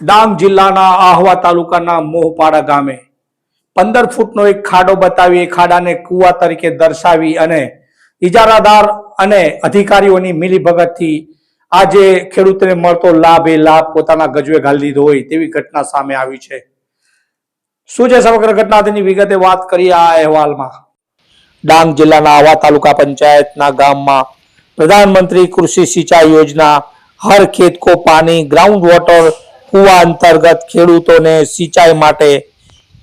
ડાંગ જિલ્લાના આહવા તાલુકાના મોહપાડા ગામે પંદર ફૂટનો એક ખાડો બતાવી એ ખાડાને કુવા તરીકે દર્શાવી અને ઇજારાદાર અને અધિકારીઓની મિલીભગતથી આજે ખેડૂતને મળતો લાભ એ લાભ પોતાના ગજવે ઘાલી દીધો હોય તેવી ઘટના સામે આવી છે. શું છે સમગ્ર ઘટના? તેની વિગતે વાત કરીએ આ અહેવાલમાં. ડાંગ જિલ્લાના આવા તાલુકા પંચાયતના ગામમાં પ્રધાનમંત્રી કૃષિ સિંચાઈ યોજના, હર ખેત કો પાણી ગ્રાઉન્ડ વોટર કુવા અંતર્ગત ખેડૂતોને સિંચાઈ માટે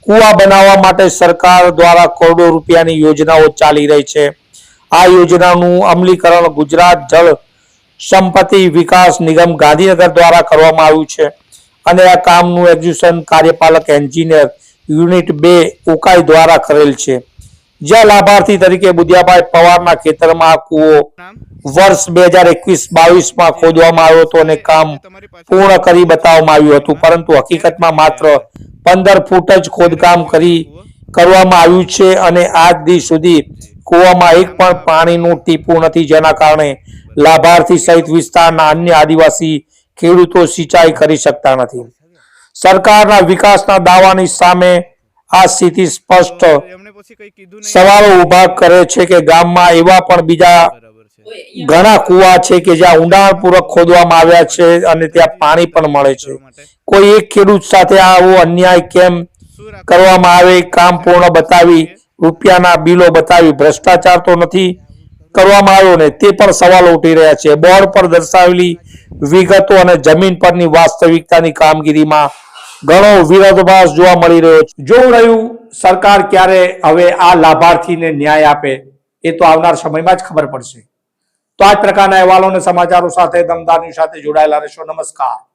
કુવા બનાવવા માટે સરકાર દ્વારા કરોડો રૂપિયાની યોજનાઓ ચાલી રહી છે. આ યોજનાનું અમલીકરણ ગુજરાત જળ સંપત્તિ વિકાસ નિગમ ગાંધીનગર દ્વારા કરવામાં આવ્યું છે અને આ કામનું એક્ઝિક્યુશન કાર્યપાલક એન્જિનિયર યુનિટ બે ઉકાઈ દ્વારા કરેલ છે. જ્યાં લાભાર્થી તરીકે બુધિયાભાઈ પવારના ખેતરમાં કુવો વર્ષ બે હજાર એકવીસ બાવીસમાં ખોદવામાં આવ્યો હતો અને કામ પૂર્ણ કરી બતાવવામાં આવ્યું હતું. પરંતુ હકીકતમાં માત્ર પંદર ફૂટ જ ખોદકામ કરી કરવામાં આવ્યું છે અને આજ દી સુધી કૂવામાં એક પણ પાણીનું ટીપું નથી. જેના કારણે લાભાર્થી સહિત વિસ્તારના અન્ય આદિવાસી ખેડૂતો સિંચાઈ કરી શકતા નથી. સરકારના વિકાસના દાવાની સામે આ સ્થિતિ સ્પષ્ટ સવાલો ઊભા કરે છે કે ગામમાં એવા પણ બીજા ઘણા કુવા છે કે જ્યાં ઊંડાણપૂર્વક ખોદવામાં આવ્યા છે અને ત્યાં પાણી પણ મળે છે. કોઈ એક ખેડૂત સાથે આવો અન્યાય કેમ કરવામાં આવે કામ પૂર્ણ બતાવી રૂપિયાના બિલો બતાવી ભ્રષ્ટાચાર તો નથી કરવામાં આવ્યો ને તે પણ સવાલો ઉઠી રહ્યા છે. બોર્ડ પર દર્શાવેલી વિગતો અને જમીન પરની વાસ્તવિકતાની કામગીરીમાં ઘણો વિરોધાભાસ જોવા મળી રહ્યો છે. જોવું રહ્યું સરકાર ક્યારે હવે આ લાભાર્થીને ન્યાય આપે એ તો આવનાર સમયમાં જ ખબર પડશે. તો આ પ્રકારના અહેવાલો અને સમાચારો સાથે દમદારની સાથે જોડાયેલા રહેશો. નમસ્કાર.